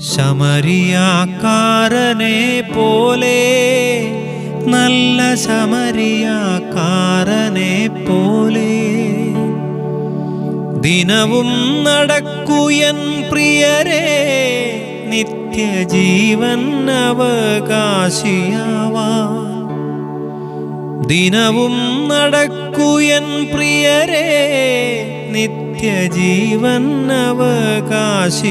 ശമരിയാക്കാരനെ പോലെ നല്ല ശമരിയാക്കാരനെ പോലെ ദിനവും നടക്കുയൻ പ്രിയരെ നിത്യജീവൻ അവകാശിയാവാ ദിനവും നടക്കുയൻ പ്രിയരെ നിത്യജീവൻ അവകാശിയാവാൻ.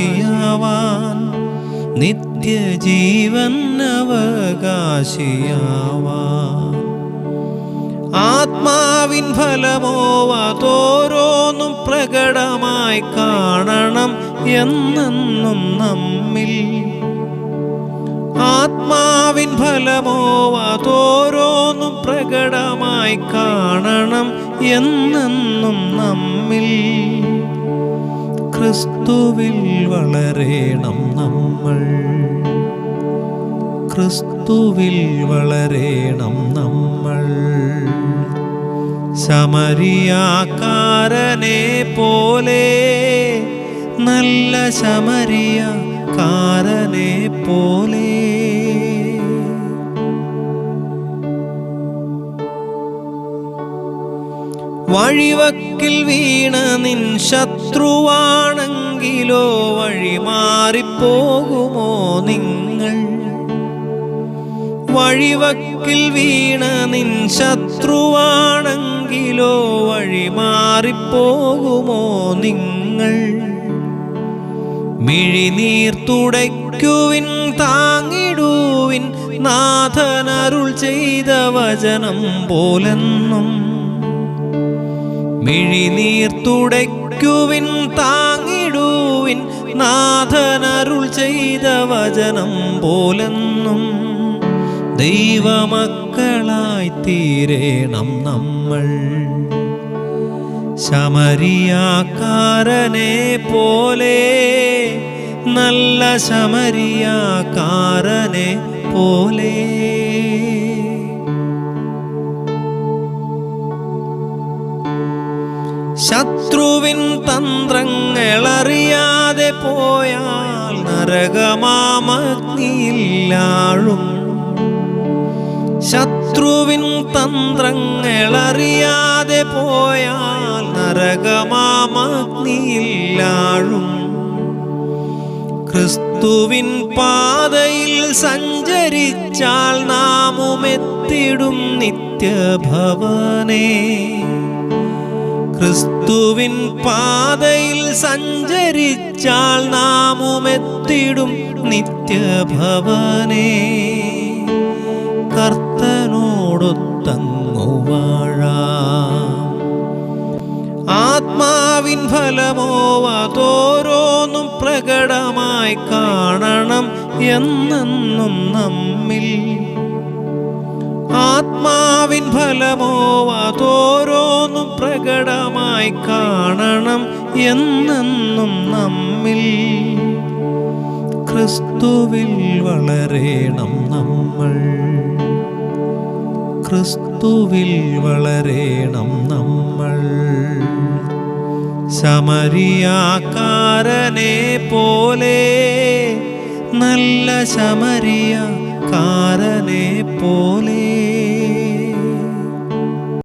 നിത്യജീവൻ അവകാശിയാവാൻ ആത്മാവിൻ ഫലമോ അതോരോന്നും പ്രകടമായി കാണണം എന്നെന്നും നമ്മിൽ. ആത്മാവിൻ ഫലമോ അതോരോന്നും പ്രകടമായി കാണണം എന്നെന്നും നമ്മിൽ. ക്രിസ്തുവിൽ വളരേണം നമ്മൾ. ക്രിസ്തുവിൽ വളരേണം നമ്മൾ. ശമരിയാക്കാരനെ പോലെ നല്ല ശമരിയാക്കാരനെ പോലെ വഴിവക്കിൽ വീണ നിൻ ശത്രുവാണെങ്കിലോ വഴി മാറിപ്പോകുമോ നിങ്ങൾ? വഴിവക്കിൽ വീണ നിൻ ശത്രുവാണെങ്കിലോ വഴി മാറിപ്പോകുമോ നിങ്ങൾ? മിഴിനീർ തുടയ്ക്കുവിൻ താങ്ങിടുവിൻ നാഥനരുൾ ചെയ്ത വചനം പോലെന്നും മിഴിനീർ തുടയ്ക്കുവിൻ താങ്ങിടുവിൻ നാഥനരുൾ ചെയ്ത വചനം പോലെന്നും ദൈവമക്കളായി തീരേണം നമ്മൾ. ശമരിയാക്കാരനെ പോലെ നല്ല ശമരിയാക്കാരനെ പോലെ. ശത്രുവിൻ തന്ത്രങ്ങൾ അറിയാതെ പോയാൽ നരകമാമഗ്നിയില്ലാഴും. ശത്രുവിൻ തന്ത്രങ്ങൾ അറിയാതെ പോയാൽ നരകമാമഗ്നിയില്ലാഴും. ക്രിസ്തുവിൻ പാതയിൽ സഞ്ചരിച്ചാൽ നാമുമെത്തിടും നിത്യഭവനേ. ക്രിസ്തുവിൻ പാതയിൽ സഞ്ചരിച്ചാൽ നാമുമെത്തിടും നിത്യഭവനേ. കർത്തനോടൊത്തങ്ങു വാഴാം ആത്മാവിൻ ഫലമോ അതോരോന്നും പ്രകടമായി കാണണം എന്നെന്നും നമ്മിൽ. ആത്മാവിൻ ഫലമോ അതോരോന്നും പ്രകടമായി കാണണം എന്നെന്നും നമ്മിൽ. ക്രിസ്തുവിൽ വളരേണം നമ്മൾ. ക്രിസ്തുവിൽ വളരേണം നമ്മൾ. ശമരിയാക്കാരനെ പോലെ നല്ല ശമരിയാക്കാരനെ പോലെ.